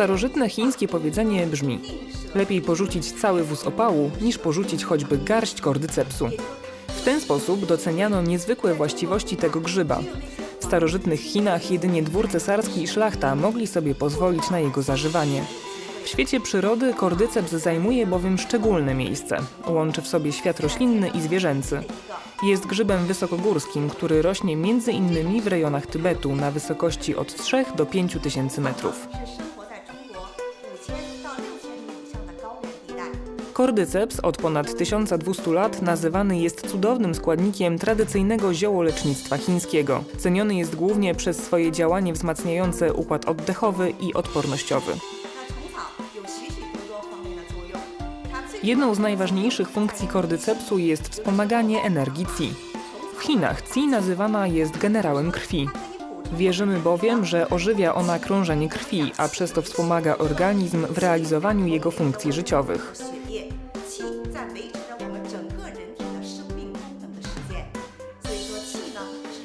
Starożytne chińskie powiedzenie brzmi: lepiej porzucić cały wóz opału, niż porzucić choćby garść kordycepsu. W ten sposób doceniano niezwykłe właściwości tego grzyba. W starożytnych Chinach jedynie dwór cesarski i szlachta mogli sobie pozwolić na jego zażywanie. W świecie przyrody kordyceps zajmuje bowiem szczególne miejsce. Łączy w sobie świat roślinny i zwierzęcy. Jest grzybem wysokogórskim, który rośnie między innymi w rejonach Tybetu na wysokości od 3 do 5 tysięcy metrów. Kordyceps od ponad 1200 lat nazywany jest cudownym składnikiem tradycyjnego ziołolecznictwa chińskiego. Ceniony jest głównie przez swoje działanie wzmacniające układ oddechowy i odpornościowy. Jedną z najważniejszych funkcji kordycepsu jest wspomaganie energii Qi. W Chinach Qi nazywana jest generałem krwi. Wierzymy bowiem, że ożywia ona krążenie krwi, a przez to wspomaga organizm w realizowaniu jego funkcji życiowych.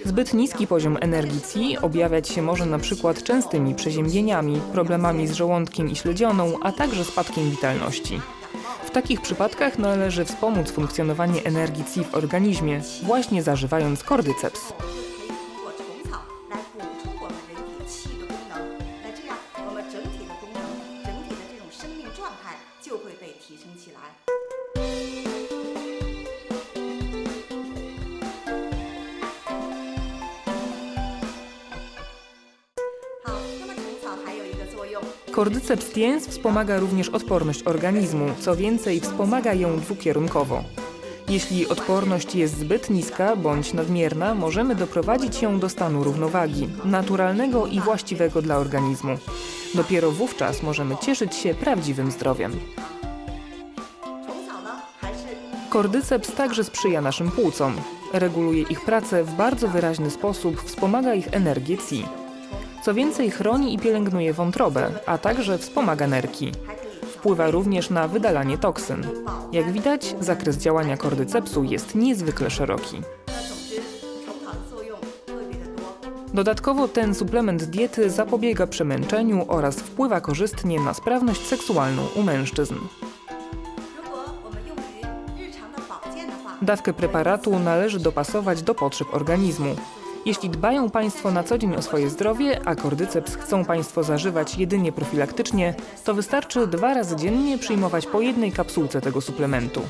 Zbyt niski poziom energii Qi objawiać się może na przykład częstymi przeziębieniami, problemami z żołądkiem i śledzioną, a także spadkiem witalności. W takich przypadkach należy wspomóc funkcjonowanie energii Qi w organizmie, właśnie zażywając kordyceps. Kordyceps tiens wspomaga również odporność organizmu, co więcej wspomaga ją dwukierunkowo. Jeśli odporność jest zbyt niska bądź nadmierna, możemy doprowadzić ją do stanu równowagi, naturalnego i właściwego dla organizmu. Dopiero wówczas możemy cieszyć się prawdziwym zdrowiem. Kordyceps także sprzyja naszym płucom. Reguluje ich pracę w bardzo wyraźny sposób, wspomaga ich energię Qi. Co więcej, chroni i pielęgnuje wątrobę, a także wspomaga nerki. Wpływa również na wydalanie toksyn. Jak widać, zakres działania kordycepsu jest niezwykle szeroki. Dodatkowo ten suplement diety zapobiega przemęczeniu oraz wpływa korzystnie na sprawność seksualną u mężczyzn. Dawkę preparatu należy dopasować do potrzeb organizmu. Jeśli dbają Państwo na co dzień o swoje zdrowie, a kordyceps chcą Państwo zażywać jedynie profilaktycznie, to wystarczy dwa razy dziennie przyjmować po jednej kapsułce tego suplementu.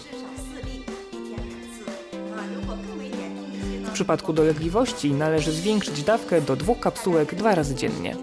W przypadku dolegliwości należy zwiększyć dawkę do dwóch kapsułek dwa razy dziennie.